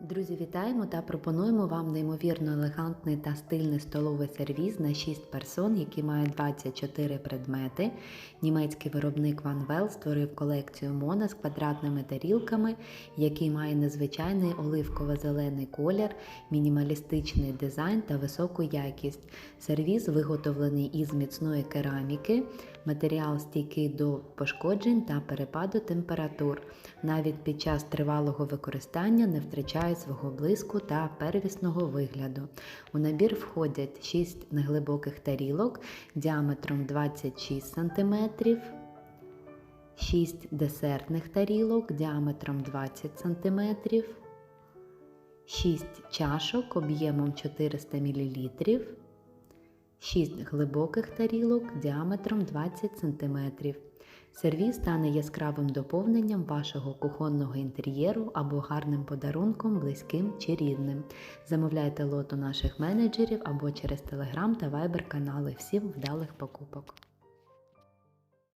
Друзі, вітаємо та пропонуємо вам неймовірно елегантний та стильний столовий сервіз на 6 персон, який має 24 предмети. Німецький виробник Van Well створив колекцію Мона з квадратними тарілками, який має незвичайний оливково-зелений колір, мінімалістичний дизайн та високу якість. Сервіз виготовлений із міцної кераміки, матеріал стійкий до пошкоджень та перепаду температур. Навіть під час тривалого використання не втрачає свого блиску та первісного вигляду. У набір входять 6 неглибоких тарілок діаметром 26 см, 6 десертних тарілок діаметром 20 см, 6 чашок об'ємом 400 мл, 6 глибоких тарілок діаметром 20 см. Сервіз стане яскравим доповненням вашого кухонного інтер'єру або гарним подарунком, близьким чи рідним. Замовляйте лот у наших менеджерів або через Telegram та Viber канали. Всім вдалих покупок!